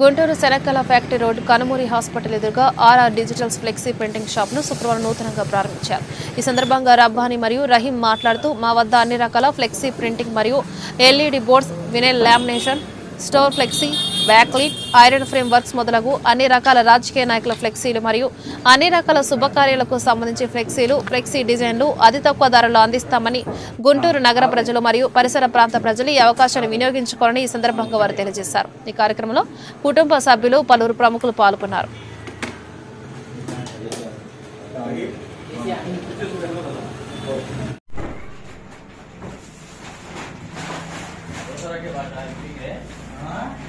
గుంటూరు శనక్కల factory road Kanumuri hospital ఎదురుగా RR digitals flexi printing షాప్ను శుక్రవారం నూతనంగా ప్రారంభించారు. ఈ సందర్భంగా రబ్బాని మరియు రహీం మాట్లాడుతూ మా వద్ద అన్ని రకాల ఫ్లెక్సీ ప్రింటింగ్ మరియు LED boards vinyl lamination store flexi బ్యాక్లీట్ iron frame works మొదలగు అన్ని రకాల రాజకీయ నాయకుల ఫ్లెక్సీలు మరియు అన్ని రకాల శుభకార్యాలకు సంబంధించి ఫ్లెక్సీలు ఫ్లెక్సీ డిజైన్లు అతి తక్కువ ధరలో అందిస్తామని గుంటూరు నగర ప్రజలు మరియు పరిసర ప్రాంత ప్రజలు ఈ అవకాశాన్ని వినియోగించుకోవాలని ఈ సందర్భంగా వారు తెలియజేశారు ఈ కార్యక్రమంలో కుటుంబ సభ్యులు పలువురు ప్రముఖులు పాల్గొన్నారు तेरे दर की हाजिरी को जो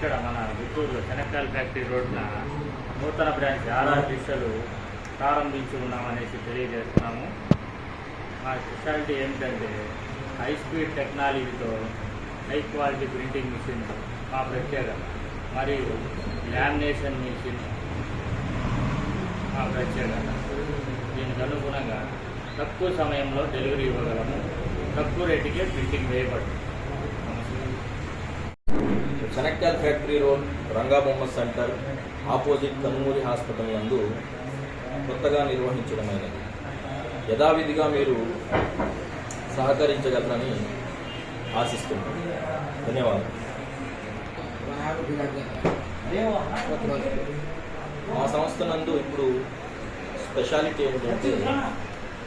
ఇక్కడ మన గుంటూరులో శనక్కాయల ఫ్యాక్టరీ రోడ్న నూతన బ్రాంచ్ ఆర్ఆర్ దిశలు ప్రారంభించి ఉన్నామనేసి తెలియజేస్తున్నాము. మా స్పెషాలిటీ ఏమిటంటే హై స్పీడ్ టెక్నాలజీతో హై క్వాలిటీ ప్రింటింగ్ మిషన్ మా ప్రత్యేకత. మరియు లామినేషన్ మిషన్ మా ప్రత్యేకత. దీనికి అనుగుణంగా తక్కువ సమయంలో డెలివరీ ఇవ్వగలము. తక్కువ రేటుకే ప్రింటింగ్ వేయబడుతుంది. శనక్కాయల factory road Rangabomma centre opposite Kanumuri hospital నందు కొత్తగా నిర్వహించడమైనది. యథావిధిగా మీరు సహకరించగలరని ఆశిస్తున్నాను ధన్యవాదాలు. మా సంస్థ నందు ఇప్పుడు స్పెషాలిటీ ఏంటంటే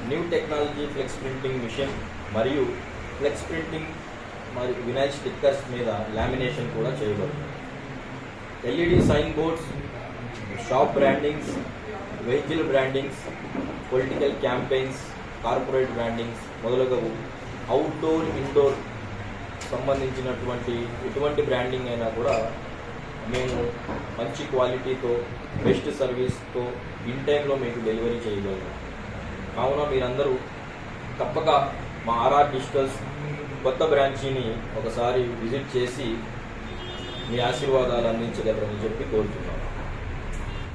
new technology flex printing machine మరియు ఫ్లెక్స్ ప్రింటింగ్ మరియు వినాయక్ స్టిక్కర్స్ మీద లామినేషన్ కూడా చేయబడుతుంది. LED sign boards shop brandings vehicle brandings political campaigns corporate brandings మొదలగు అవుట్డోర్ ఇండోర్ సంబంధించినటువంటి ఎటువంటి బ్రాండింగ్ అయినా కూడా మేము మంచి క్వాలిటీతో బెస్ట్ సర్వీస్తో ఇన్ టైంలో మీకు డెలివరీ చేయగలరు కావున మీరందరూ తప్పక మా ఆర్ఆర్ డిజిటల్స్ కొత్త బ్రాంచీని ఒకసారి విజిట్ చేసి మీ ఆశీర్వాదాలు అందించగలరని చెప్పి కోరుతున్నాను.